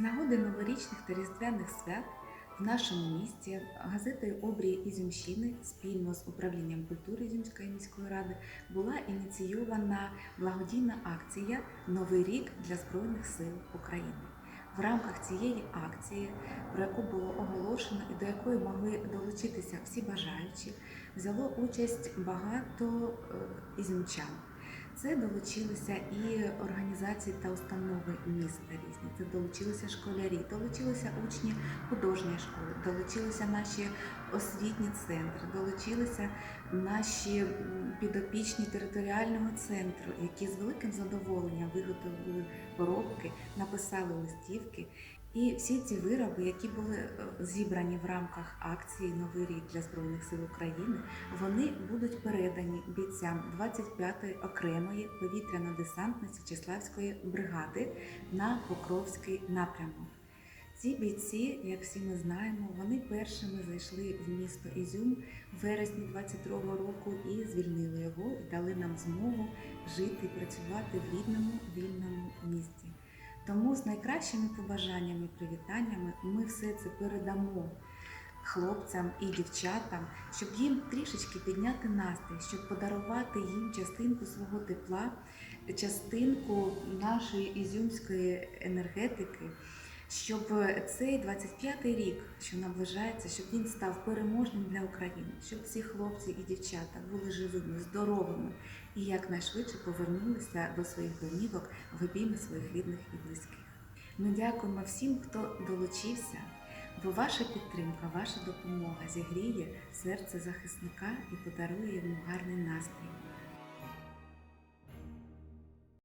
нагоди новорічних та різдвяних свят в нашому місті газетою Обрії Ізюмщини спільно з управлінням культури Ізюмської міської ради була ініційована благодійна акція Новий рік для Збройних сил України. В рамках цієї акції, про яку було оголошено і до якої могли долучитися всі бажаючі, взяло участь багато е, ізюмчан. Це долучилися і організації та установи міста різні. Це долучилися школярі, долучилися учні художньої школи, долучилися наші освітні центри, долучилися наші підопічні територіального центру, які з великим задоволенням виготовили коробки, написали листівки. І всі ці вироби, які були е, зібрані в рамках акції Новий рік для Збройних сил України, вони будуть передані бійцям 25-ї окремої повітряно-десантної Січеславської бригади на Покровський напрямок. Ці бійці, як всі ми знаємо, вони першими зайшли в місто Ізюм в вересні 22-го року і звільнили його і дали нам змогу жити і працювати в рідному вільному місті. Тому з найкращими побажаннями привітаннями ми все це передамо хлопцям і дівчатам, щоб їм трішечки підняти настрій, щоб подарувати їм частинку свого тепла, частинку нашої ізюмської енергетики, щоб цей 25-й рік, що наближається, щоб він став переможним для України, щоб ці хлопці і дівчата були живими, здоровими і якнайшвидше повернулися до своїх домівок в обійми своїх рідних і близьких. Ми дякуємо всім, хто долучився, бо ваша підтримка, ваша допомога зігріє серце захисника і подарує йому гарний настрій.